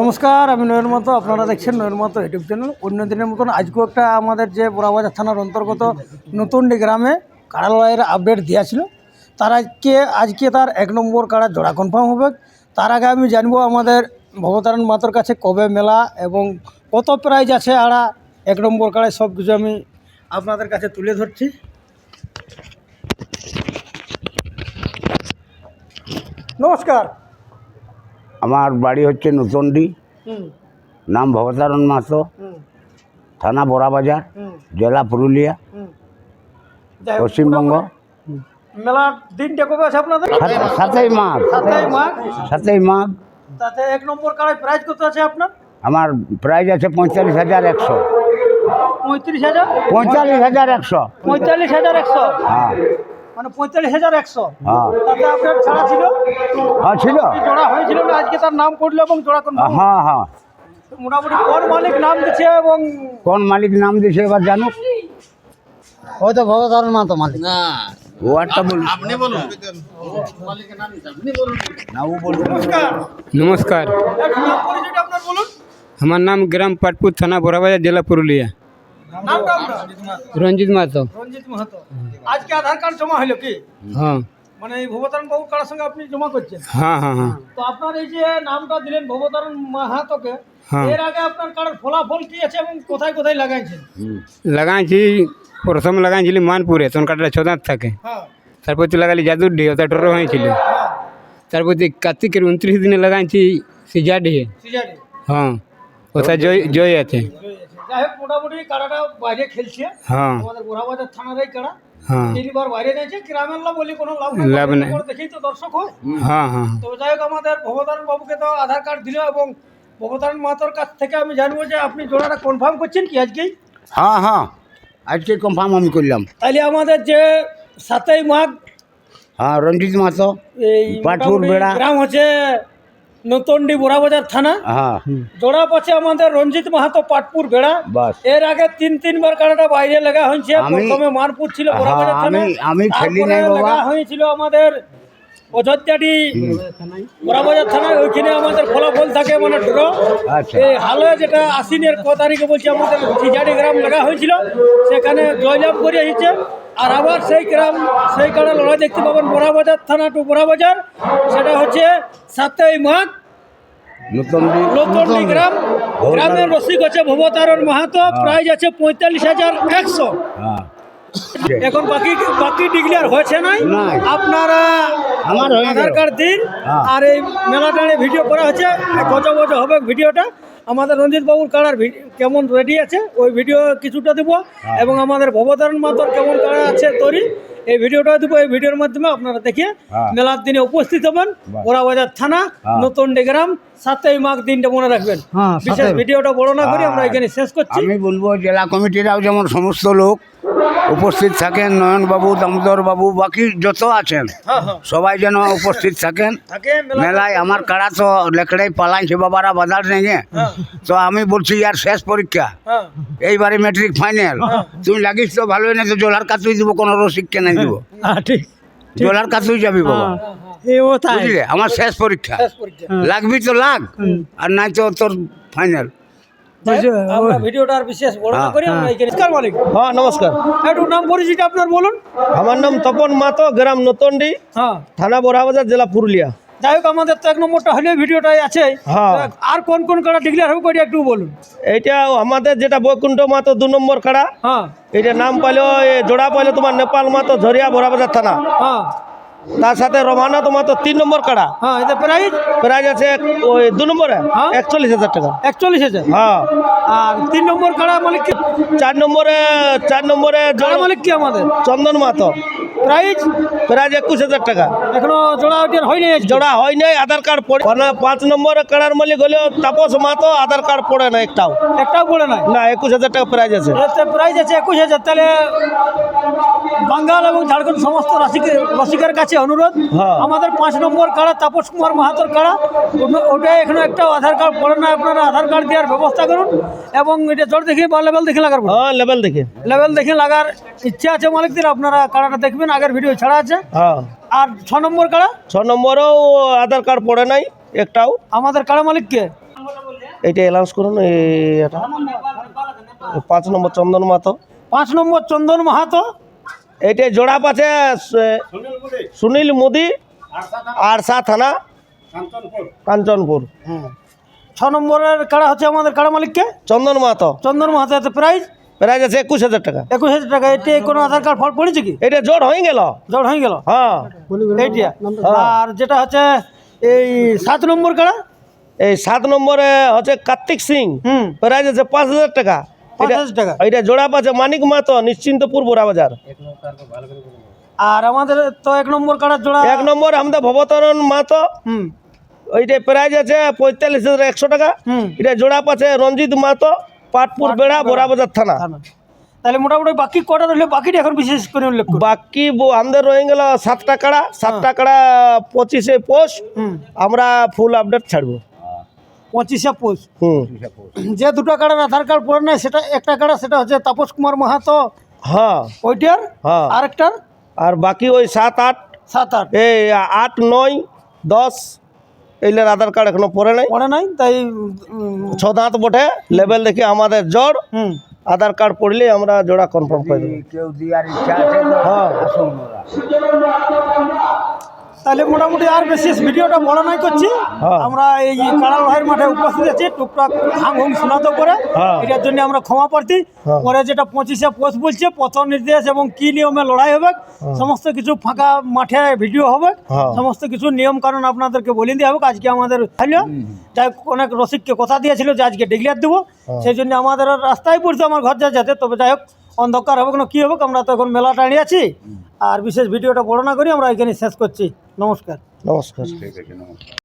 নমস্কার, আমি নয়ন মতো আপনারা দেখছেন নয়ন মতো ইউটিউব চ্যানেল অন্য দিনের মতন আজকেও একটা আমাদের যে বোরাবাজার থানার অন্তর্গত নতুনডি গ্রামে কাড়া লড়াইয়ের আপডেট দিয়েছিল তার আজকে আজকে তার এক নম্বর কাড়া জোড়া কনফার্ম হবে। তার আগে আমি জানব আমাদের ভবতারণ মাতর কাছে কবে মেলা এবং কত প্রাইজ আছে আড়া। এক নম্বর কাড়ায় সব কিছু আমি আপনাদের কাছে তুলে ধরছি। নমস্কার। আমার বাড়ি হচ্ছে নতুনডি। হুম। নাম ভবতারণ মাহাতো। হুম। থানা বড়াবাজার হুম। জেলা পুরুলিয়া। পশ্চিমবঙ্গ। মেলার দিনটা কবে আছে আপনাদের? সাতই মাঘ। সাতই মাঘ। সাতই মাঘ। তাতে এক নম্বর কাড়ায় প্রাইজ কত আছে আপনার? আমার প্রাইজ আছে পঁয়তাল্লিশ হাজার একশো। পঁয়ত্রিশ হাজার? পঁয়তাল্লিশ হাজার একশো। পঁয়তাল্লিশ হাজার একশো। হ্যাঁ। মানে পঁয়তাল্লিশ হাজার একশো। হ্যাঁ। তাতে আপনার ছাড়া ছিল? হ্যাঁ ছিল। জোড়া হয়েছিল না আজকে তার নাম করল এবং জোড়া কোন হ্যাঁ হ্যাঁ। মোটামুটি কোন মালিক নাম দিচ্ছে এবং কোন মালিক নাম দিয়েছে এবার জানুক? হয়তো ভবতারণ মাতো মালিক। ওয়ার্ডটা বলুন। না বলুন নমস্কার। আমার নাম গ্রাম পাটপুর থানা বড়াবাজার জেলা পুরুলিয়া। নামটা রঞ্জিত মাহাতো। রঞ্জিত মাহাতো। আজকে আধার কার্ড জমা হলো কি? হ্যাঁ। মানে এই ভবতারণ বাবুর কারার সঙ্গে আপনি জমা করছেন? হ্যাঁ হ্যাঁ হ্যাঁ। তো আপনার এই যে নামটা দিলেন ভবতারণ মাহাতোকে হ্যাঁ। এর আগে আপনার কার্ডের ফলাফল কি আছে এবং কোথায় কোথায় লাগাইছেন? লাগাইছি প্রথম লাগাইছিলি মানপুরে তখন কাটাটা ছদাঁত থাকে। হ্যাঁ। তারপর তো লাগালি জাদুর ডি ওটা ডর হয়েছিল। হ্যাঁ। তারপর তুই কার্তিকের উনত্রিশ দিনে লাগাইছি সিজা ডিহে সিজারি হ্যাঁ। ওটা জয় জয় আছে। যাই হোক মোটামুটি কাড়াটা বাইরে খেলছে। হ্যাঁ। আমাদের গোড়াবাজার থানার এই কাড়া। হ্যাঁ। তিনবার বাইরে গেছে গ্রামের লাভ বলি কোনো লাভ নেই লাভ নেই। দেখেই তো দর্শক হয়। হ্যাঁ হ্যাঁ। তো যাই হোক আমাদের ভবতারণ বাবুকে তো আধার কার্ড দিল এবং ভবতারণ মাতার কাছ থেকে আমি জানব যে আপনি জোড়াটা কনফার্ম করছেন কি আজকেই? হ্যাঁ হ্যাঁ। আজকে কনফার্ম আমি করলাম। তাইলে আমাদের যে সাতই মাঘ হ্যাঁ রঞ্জিত মাহাতো এই পাটপুর বেড়া। গ্রাম হচ্ছে নতুনডি বুড়াবাজার থানা। হ্যাঁ। জোড়া পাচ্ছে আমাদের রঞ্জিত মাহাতো পাটপুর বেড়া। এর আগে তিন তিনবার কানাটা বাইরে লাগা হয়েছে। প্রথমে মারপুর ছিল বুড়াবাজার থানা। আমি- আমি খেলি নাই বাবা। হয়েছিল আমাদের অযোধ্যাটি বোরাবাজার থানায় ওইখানে আমাদের ফলাফল থাকে মানে ড্র। আচ্ছা। এই হালে যেটা আশ্বিনের ক তারিখে বলছি আমাদের খিজাড়ি গ্রাম লাগা হয়েছিল সেখানে জয়লাভ করে এসেছে। আর আবার সেই গ্রাম সেই কারণে লড়াই দেখতে পাবেন বোরাবাজার থানা টু বোরাবাজার সেটা হচ্ছে সাতই মাঘ। নতুন গ্রাম। গ্রামের রসিক আছে ভবতারণ মাহাতো প্রাইজ আছে পঁয়তাল্লিশ হাজার একশো। হ্যাঁ। এখন বাকি বাকি ডিক্লেয়ার হয়েছে নাই। আপনারা আমার আধার কার্ড দিন হ্যাঁ। আর এই মেলাটানে ভিডিও করা হচ্ছে গজ গজ হবে ভিডিওটা আমাদের রঞ্জিত বাবুর কাড়ার কেমন রেডি আছে ওই ভিডিও কিছুটা দেবো হ্যাঁ। এবং আমাদের ভবতারণ মাতর কেমন কাড়া আছে তৈরি এই ভিডিওটা দেবো এই ভিডিওর মাধ্যমে আপনারা দেখে হ্যাঁ। মেলার দিনে উপস্থিত হবেন। ওরাবাজার থানা। নতুন গ্রাম সাতই মাঘ দিনটা মনে রাখবেন বিশেষ ভিডিওটা বড় না করে আমরা। এখানে শেষ করছি আমি বলব জেলা কমিটিরাও যেমন সমস্ত লোক উপস্থিত থাকেন নয়নবাবু দামোদর বাবু বাকি যত আছেন। হ্যাঁ হ্যাঁ। সবাই যেন উপস্থিত থাকেন। মেলায় আমার কাড়া তো লেকড়াই পালাইছে বাবারা বাজার নেগে তো আমি বলছি ইয়ার শেষ পরীক্ষা। হ্যাঁ। এইবারে ম্যাট্রিক ফাইনাল তুই লাগিস তো ভালোই না তো জোলার কাতুই দিব কোনো রসিককে নাই দিব। হ্যাঁ। জোলার কাতুই যাবি বাবা। বুঝলে? আমার শেষ পরীক্ষা। লাগবি তো লাগ। আর নাই তো তোর ফাইনাল আমরা ভিডিওটা আর বিশেষ বড় না করি আমরা এখানে নমস্কার মালিক হ্যাঁ নমস্কার। একটু নাম পরিচিত আপনার বলুন। আমার নাম তপন মাতো গ্রাম নতন্ডি হ্যাঁ। থানা বড়াবাজার জেলা পুরুলিয়া। যাই হোক আমাদের তো এক নম্বরটা হলে ভিডিওটাই আছে। হ্যাঁ। আর কোন কোন কাড়া ডিক্লেয়ার হবে করি একটু বলুন। এইটা আমাদের যেটা বৈকুণ্ঠ মাতো দু নম্বর কাড়া হ্যাঁ। এটা নাম পাইলো জোড়া পাইলো তোমার নেপাল মাতো ঝরিয়া বড়াবাজার থানা। হ্যাঁ। তার সাথে রোমানা তোমার তো তিন নম্বর কাড়া। হ্যাঁ এটা প্রাইস প্রাইজ আছে ওই দু নম্বরে? হ্যাঁ। একচল্লিশ হাজার টাকা। একচল্লিশ হাজার? হ্যাঁ। আর তিন নম্বর কাড়া মালিক কি? চার নম্বরে চার নম্বরে মালিক কি আমাদের? চন্দন মাতো প্রাইস প্রাইজ একুশ হাজার টাকা। এখনও জোড়া ওটির হয়নি আজকে। জোড়া হয় নাই আধার কার্ড পড়ে মানে পাঁচ নম্বর কাড়ার মালিক হলেও তাপস মাতো আধার কার্ড পড়ে না একটাও। একটাও পড়ে না না একুশ হাজার টাকা প্রাইজ আছে। এতে প্রাইস আছে একুশ হাজার তাহলে বাঙ্গাল এবং ঝাড়খণ্ড সমস্ত রসিকের কাছে অনুরোধ। হ্যাঁ। আমাদের পাঁচ নম্বর কাড়া তাপস কুমার মাহাতোর কাড়া। ওটা- এখানে একটা আধার কার্ড পড়ে না আপনারা আধার কার্ড দেওয়ার ব্যবস্থা করুন এবং এটা জল দেখে বা লেভেল দেখে লাগার হ্যাঁ লেভেল দেখে। লেভেল দেখে লাগার ইচ্ছা আছে মালিকদের আপনারা কাড়াটা দেখবেন। আগের ভিডিও ছাড়া আছে। হ্যাঁ। আর ছ নম্বর কাড়া ছ নম্বরেও আধার কার্ড পড়ে নাই একটাও। আমাদের কাড়া মালিককে এইটা অ্যালাউন্স করুন এই এটা। পাঁচ নম্বর চন্দন মাতো পাঁচ নম্বর চন্দন মাহাতো। এইটা জোড়া পাচ্ছে সুনীল মোদি আরসা থানা কাঞ্চনপুর। ছ নম্বরের কাড়া হচ্ছে আমাদের কাড়া মালিককে চন্দন মাহাতো। চন্দন মাহাতো প্রাইজ প্রাইজ আছে একুশ হাজার টাকা। একুশ হাজার টাকা এটি কোনো আধার কার্ড ফল পড়েছে কি? এটা জোর হয়ে গেল। জড় হয়ে গেল? হ্যাঁ। এইটা আর যেটা হচ্ছে এই সাত নম্বর কাড়া? এই সাত নম্বরে হচ্ছে কার্তিক সিং। হুম। প্রাইজ আছে পাঁচ হাজার টাকা। টাকা। এটা জোড়া পাচ্ছে মানিক মাতো নিশ্চিন্তপুর বোরা বাজার আর আমাদের তো এক নম্বর কাড়া জোড়া এক নম্বর আমাদের ভবতরণ মাতো। হুম। ওইটা প্রাইজ আছে পঁয়তাল্লিশ হাজার একশো টাকা। এটা জোড়া পাচ্ছে রঞ্জিত মাতো। পাটপুর বেড়া বোরা বাজার থানা। তাহলে মোটামুটি বাকি কটা রইলে? বাকিটা এখন বিশেষ করে উল্লেখ বাকি আমাদের রয়ে গেল সাতটা কাড়া। সাতটা কাড়া পঁচিশে পোষ। আমরা ফুল আপডেট ছাড়বো। পঁচিশে পৌষ। যে দুটো কাড়ার আধার কার্ড পড়ে নেয় সেটা একটা কাড়া সেটা হচ্ছে তাপস কুমার মাহাতো। হ্যাঁ। ওইটার? হ্যাঁ। আরেকটার? আর বাকি ওই সাত আট। সাত আট। এই আট নয় দশ এইলের আধার কার্ড এখনও পরে নাই। পরে নাই তাই ছ দাঁত বটে লেভেল দেখি আমাদের জ্বর। হুম। আধার কার্ড পড়লে আমরা জোড়া কনফার্ম করে দেবো। কেউ দিয়ার ইচ্ছা আছে হ্যাঁ। তাহলে মোটামুটি আর বিশেষ ভিডিওটা বড় নাই করছি হ্যাঁ। আমরা এই কাড়াল ভাইয়ের মাঠে উপস্থিত আছি টুকটাক হাং হুম শোনাতে করে হ্যাঁ। এটার জন্য আমরা ক্ষমা প্রার্থী হ্যাঁ। পরে যেটা পঁচিশে পোষ বলছে পথ নির্দেশ এবং কি নিয়মে লড়াই হবে সমস্ত কিছু ফাঁকা মাঠে ভিডিও হবে। সমস্ত কিছু নিয়ম কারণ আপনাদেরকে বলে দেওয়া হবে আজকে আমাদের হলো যাই হোক, অনেক রসিককে কথা দিয়েছিল যে আজকে ডিক্লিয়ার দেবো সেই জন্য আমাদের রাস্তায় পড়ছে আমার ঘর যা যেতে তবে যাই হোক অন্ধকার হবে কোনো কী হবে? আমরা তো এখন মেলা টাড়ি আছি। আর বিশেষ ভিডিওটা বড় না করি আমরা এখানে শেষ করছি। নমস্কার। নমস্কার। নমস্কার।